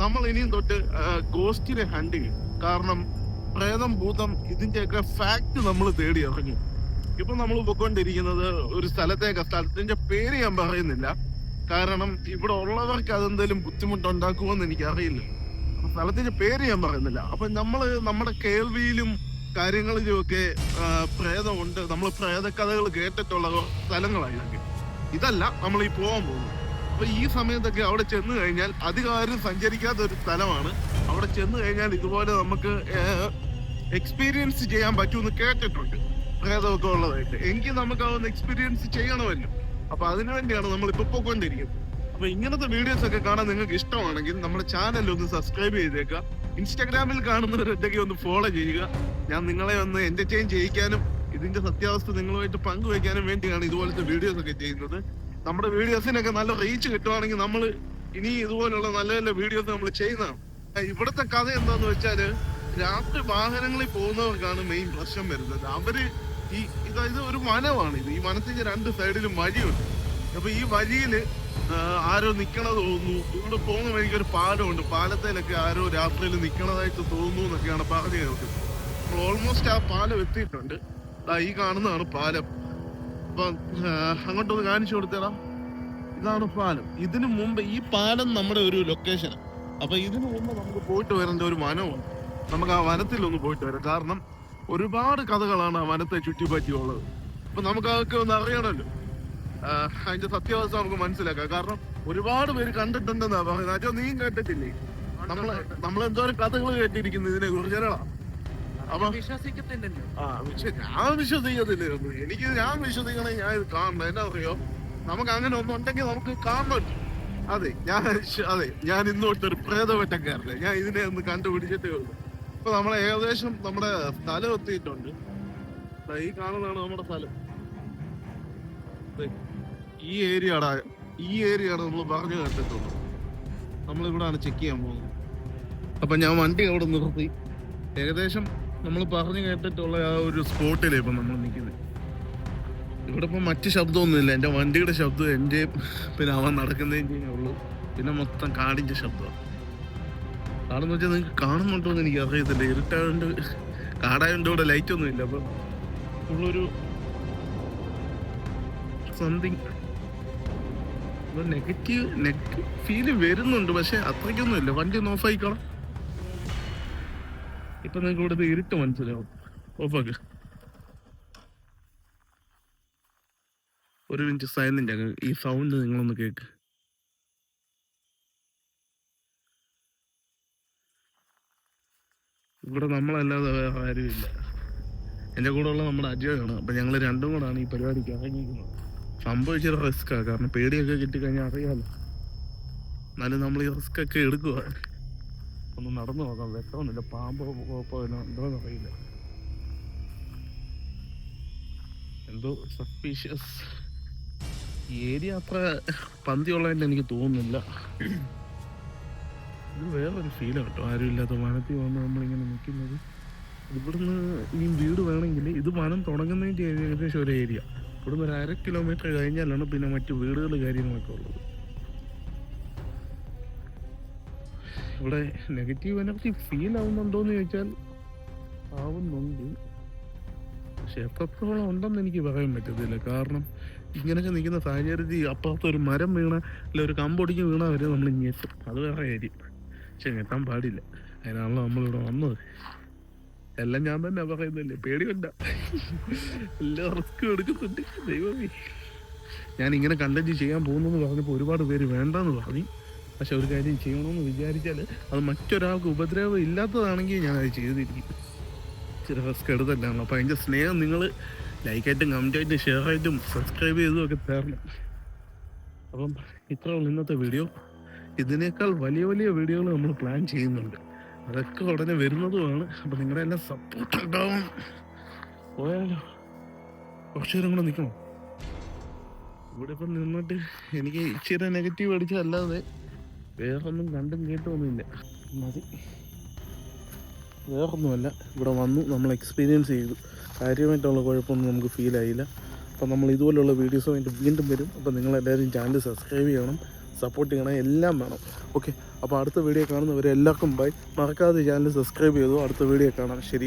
നമ്മൾ ഇനിയും തൊട്ട് ഗോസ്റ്റിനെ ഹണ്ട് ചെയ്യും. കാരണം പ്രേതം ഭൂതം ഇതിന്റെയൊക്കെ ഫാക്ട് നമ്മൾ തേടി ഇറങ്ങി. ഇപ്പൊ നമ്മൾ പൊക്കൊണ്ടിരിക്കുന്നത് ഒരു സ്ഥലത്തേക്ക്. സ്ഥലത്തിന്റെ പേര് ഞാൻ പറയുന്നില്ല. കാരണം ഇവിടെ ഉള്ളവർക്ക് അതെന്തെങ്കിലും ബുദ്ധിമുട്ടുണ്ടാക്കുമെന്ന് എനിക്ക് അറിയില്ല അപ്പൊ സ്ഥലത്തിന്റെ പേര് ഞാൻ പറയുന്നില്ല. അപ്പൊ നമ്മൾ നമ്മുടെ കേൾവിയിലും കാര്യങ്ങളിലും ഒക്കെ പ്രേതമുണ്ട്. നമ്മൾ പ്രേതകഥകൾ കേട്ടിട്ടുള്ള സ്ഥലങ്ങളായിരിക്കും. ഇതല്ല നമ്മൾ ഈ പോകാൻ പോകുന്നത്. അപ്പൊ ഈ സമയത്തൊക്കെ അവിടെ ചെന്ന് കഴിഞ്ഞാൽ അധികാരം സഞ്ചരിക്കാത്ത ഒരു സ്ഥലമാണ്. അവിടെ ചെന്ന് കഴിഞ്ഞാൽ ഇതുപോലെ നമുക്ക് എക്സ്പീരിയൻസ് ചെയ്യാൻ പറ്റുമെന്ന് കേട്ടിട്ടുണ്ട്. പ്രേതമൊക്കെ ഉള്ളതായിട്ട്. എങ്കിൽ നമുക്ക് അതൊന്ന് എക്സ്പീരിയൻസ് ചെയ്യണമല്ലോ. അപ്പൊ അതിനു വേണ്ടിയാണ് നമ്മൾ ഇപ്പൊ പോയിക്കൊണ്ടിരിക്കുന്നത്. അപ്പൊ ഇങ്ങനത്തെ വീഡിയോസ് ഒക്കെ കാണാൻ നിങ്ങൾക്ക് ഇഷ്ടമാണെങ്കിൽ നമ്മുടെ ചാനൽ ഒന്ന് സബ്സ്ക്രൈബ് ചെയ്തേക്കുക ഇൻസ്റ്റാഗ്രാമിൽ കാണുന്നവരൊറ്റയ്ക്ക് ഒന്ന് ഫോളോ ചെയ്യുക. ഞാൻ നിങ്ങളെ ഒന്ന് എന്റർടൈൻ ചെയ്യിക്കാനും ഇതിന്റെ സത്യാവസ്ഥ നിങ്ങളുമായിട്ട് പങ്കുവയ്ക്കാനും വേണ്ടിയാണ് ഇതുപോലത്തെ വീഡിയോസ് ഒക്കെ ചെയ്യുന്നത്. നമ്മുടെ വീഡിയോസിനൊക്കെ നല്ല റീച്ച് കിട്ടുവാണെങ്കിൽ നമ്മൾ ഇനി ഇതുപോലുള്ള നല്ല നല്ല വീഡിയോസ് നമ്മൾ ചെയ്യുന്നതാണ്. ഇവിടുത്തെ കഥ എന്താന്ന് വെച്ചാൽ രാത്രി വാഹനങ്ങളിൽ പോകുന്നവർക്കാണ് മെയിൻ പ്രശ്നം വരുന്നത്. അവർ ഈ ഇതായത് ഒരു വനമാണ് ഇത്. ഈ വനത്തിന്റെ രണ്ട് സൈഡിലും വഴിയുണ്ട്. അപ്പൊ ഈ വഴിയിൽ ആരോ നിക്കണത് തോന്നുന്നു. ഇവിടെ പോകുന്ന വഴിക്ക് ഒരു പാലമുണ്ട്. പാലത്തിലൊക്കെ ആരോ രാത്രിയിൽ നിക്കണതായിട്ട് തോന്നുന്നു എന്നൊക്കെയാണ് പറഞ്ഞു കേൾക്കുന്നത്. ഓൾമോസ്റ്റ് ആ പാലം എത്തിയിട്ടുണ്ട്. ഈ കാണുന്നതാണ് പാലം. അപ്പൊ അങ്ങോട്ടൊന്ന് കാണിച്ചു കൊടുത്തേടാ. ഇതാണ് പാലം. ഇതിനു മുമ്പ് ഈ പാലം നമ്മുടെ ഒരു ലൊക്കേഷനാണ് അപ്പൊ ഇതിനു മുമ്പ് നമുക്ക് പോയിട്ട് വരേണ്ട ഒരു വനവും നമുക്ക് ആ വനത്തിൽ ഒന്ന് പോയിട്ട് വരാം. കാരണം ഒരുപാട് കഥകളാണ് ആ വനത്തെ ചുറ്റിപ്പറ്റിയുള്ളത്. അപ്പൊ നമുക്ക് അതൊക്കെ ഒന്ന് അറിയണമല്ലോ. അതിന്റെ സത്യാവസ്ഥ നമുക്ക് മനസ്സിലാക്കാം. കാരണം ഒരുപാട് പേര് കണ്ടിട്ടുണ്ടെന്നാ പറയുന്നത് അച്ഛൻ നീയും കേട്ടിട്ടില്ലേ നമ്മൾ നമ്മളെന്തോരം കഥകൾ കേട്ടിരിക്കുന്നു ഇതിനെ കുറിച്ച് അപ്പൊ ആ പക്ഷെ ഞാൻ വിശ്വസിക്കത്തില്ലായിരുന്നു എനിക്ക് ഞാൻ വിശ്വസിക്കണേ ഞാൻ ഇത് കാണണം. എന്നാ അറിയോ? നമുക്ക് അങ്ങനെ ഒന്നുണ്ടെങ്കിൽ നമുക്ക് കാണണം. അതെ ഞാൻ ശ- അതെ ഞാൻ ഇന്നോട്ട് ഒരു പ്രേതവറ്റക്കാരനെ ഞാൻ ഇതിനെ ഒന്ന് കണ്ടുപിടിച്ചിട്ടേ ഉള്ളൂ. ഇപ്പൊ നമ്മളെ ഏകദേശം നമ്മുടെ സ്ഥലം എത്തിയിട്ടുണ്ട്. ദാ ഈ കാണുന്നതാണ് നമ്മുടെ സ്ഥലം. ദേ, ഈ ഏരിയടാ ഈ ഏരിയയാണ് നമ്മൾ പറഞ്ഞു കേട്ടിട്ടുള്ളത്. നമ്മളിവിടാണ് ചെക്ക് ചെയ്യാൻ പോകുന്നത്. അപ്പൊ ഞാൻ വണ്ടി അവിടെ നിർത്തി. ഏകദേശം നമ്മൾ പറഞ്ഞു കേട്ടിട്ടുള്ള ആ ഒരു സ്പോട്ടിലേ ഇപ്പം നമ്മൾ നിൽക്കുന്നത് ഇവിടെ ഇപ്പം മറ്റ് ശബ്ദമൊന്നുമില്ല. എന്റെ വണ്ടിയുടെ ശബ്ദം എന്റെയും പിന്നെ അവൻ നടക്കുന്നതിന്റെയും ഉള്ളൂ. പിന്നെ മൊത്തം കാടിന്റെ ശബ്ദമാണ് കാടെന്ന് വെച്ചാൽ നിങ്ങൾക്ക് കാണുന്നുണ്ടോ എന്ന് എനിക്ക് അറിയത്തില്ല. ഇരുട്ടായതുകൊണ്ട് കാടായതുകൊണ്ട് ഇവിടെ ലൈറ്റ് ഒന്നും ഇല്ല. അപ്പം ഉള്ളൊരു സംതിങ് നെഗറ്റീവ് നെഗറ്റീവ് ഫീൽ വരുന്നുണ്ട്. പക്ഷെ അത്രയ്ക്കൊന്നും ഇല്ല. വണ്ടി ഒന്ന് ഓഫ് ആയിക്കണം ഇപ്പൊ നിങ്ങൾക്ക് ഇവിടുത്തെ ഇരുട്ട് മനസ്സിലാവും. ഓഫാക്ക് ഒരു മിനിറ്റ് സൈലന്റ് ആക്കുക ഈ സൗണ്ട് നിങ്ങളൊന്ന് കേക്ക്. ഇവിടെ നമ്മളല്ലാതെ വേറെ ആരുമില്ല. എന്റെ കൂടെ ഉള്ള നമ്മുടെ അജയാണ്. അപ്പൊ ഞങ്ങൾ രണ്ടും കൂടാണ് ഈ പരിപാടിക്ക് ഇറങ്ങിയിരിക്കുന്നത്. സംഭവിച്ചൊരു റിസ്ക്കാണ് കാരണം പേടിയൊക്കെ കിട്ടിക്കഴിഞ്ഞാൽ അറിയാമല്ലോ എന്നാലും നമ്മൾ ഈ റിസ്ക് ഒക്കെ എടുക്കുക ഒന്ന് നടന്നു നോക്കാം. വെക്കമൊന്നുമില്ല പാമ്പോ കോപ്പോ ഉണ്ടോന്ന് അറിയില്ല. എന്തോ സസ്പീഷ്യസ് ഏരിയ അത്ര പന്തിയുള്ളതായിട്ട് എനിക്ക് തോന്നുന്നില്ല. ഇത് വേറൊരു ഫീലാണ് കേട്ടോ. ആരും ഇല്ലാത്ത വനത്തിൽ വന്ന് നമ്മളിങ്ങനെ നിൽക്കുന്നത്. ഇവിടുന്ന് ഈ വീട് വേണമെങ്കിൽ ഇത് വനം തുടങ്ങുന്നതിന്റെ ഏകദേശം ഒരു ഏരിയ. ഇവിടുന്ന് ഒരു അര കിലോമീറ്റർ കഴിഞ്ഞാലാണ് പിന്നെ മറ്റു വീടുകൾ കാര്യങ്ങളൊക്കെ ഉള്ളത്. ഇവിടെ നെഗറ്റീവ് എനർജി ഫീൽ ആവുന്നുണ്ടോന്ന് ചോദിച്ചാൽ ആവുന്നുണ്ട്. പക്ഷെ എത്രത്തോളം ഉണ്ടെന്ന് എനിക്ക് പറയാൻ പറ്റത്തില്ല. കാരണം ഇങ്ങനെയൊക്കെ നിൽക്കുന്ന സാഹചര്യത്തിൽ അപ്പുറത്ത് ഒരു മരം വീണ അല്ല ഒരു കമ്പൊടിക്ക് വീണ വരെ നമ്മൾ ഞെട്ടും അത് വേറെ കാര്യം. പക്ഷെ ഞെട്ടാൻ പാടില്ല. അതിനാണല്ലോ നമ്മളിവിടെ വന്നത്. എല്ലാം ഞാൻ തന്നെ പറയുന്നില്ലേ പേടിയുണ്ട. എല്ലാം റിസ്ക് എടുക്കുന്നുണ്ട്. ദൈവമേ. ഞാൻ ഇങ്ങനെ കണ്ടന്റ് ചെയ്യാൻ പോകുന്നു പറഞ്ഞപ്പോൾ ഒരുപാട് പേര് വേണ്ടെന്ന് പറഞ്ഞു. പക്ഷെ ഒരു കാര്യം ചെയ്യണമെന്ന് വിചാരിച്ചാൽ അത് മറ്റൊരാൾക്ക് ഉപദ്രവം ഇല്ലാത്തതാണെങ്കിൽ ഞാൻ അത് ചെയ്തിരിക്കും. ഇച്ചിരി റിസ്ക് എടുത്തല്ലാണല്ലോ അപ്പോൾ അതിന്റെ സ്നേഹം നിങ്ങൾ ലൈക്കായിട്ടും കമന്റായിട്ടും ഷെയർ ആയിട്ടും സബ്സ്ക്രൈബ് ചെയ്തും ഒക്കെ തരണം. അപ്പം ഇത്ര ഇന്നത്തെ വീഡിയോ ഇതിനേക്കാൾ വലിയ വലിയ വീഡിയോകൾ നമ്മൾ പ്ലാൻ ചെയ്യുന്നുണ്ട്. അതൊക്കെ ഉടനെ വരുന്നതുമാണ്. അപ്പം നിങ്ങളുടെ എല്ലാം സപ്പോർട്ട് ഉണ്ടാവും. പോയാലോ? കുറച്ചു നേരം കൂടെ നിൽക്കണം? ഇവിടെ ഇപ്പം നിന്നിട്ട് എനിക്ക് ഇച്ചിരി നെഗറ്റീവ് അടിച്ചല്ലാതെ വേറൊന്നും കണ്ടും കേട്ടൊന്നുമില്ല മതി. വേറൊന്നുമല്ല ഇവിടെ വന്നു നമ്മൾ എക്സ്പീരിയൻസ് ചെയ്തു. കാര്യമായിട്ടുള്ള കുഴപ്പമൊന്നും നമുക്ക് ഫീൽ ആയില്ല. അപ്പം നമ്മൾ ഇതുപോലുള്ള വീഡിയോസുമായിട്ട് വീണ്ടും വരും. അപ്പം നിങ്ങളെല്ലാവരും ചാനൽ സബ്സ്ക്രൈബ് ചെയ്യണം സപ്പോർട്ട് ചെയ്യണം എല്ലാം വേണം. ഓക്കെ അപ്പോൾ അടുത്ത വീഡിയോ കാണുന്നവരെ എല്ലാവർക്കും ബൈ മറക്കാതെ ചാനൽ സബ്സ്ക്രൈബ് ചെയ്തു. അടുത്ത വീഡിയോ കാണാം. ശരി.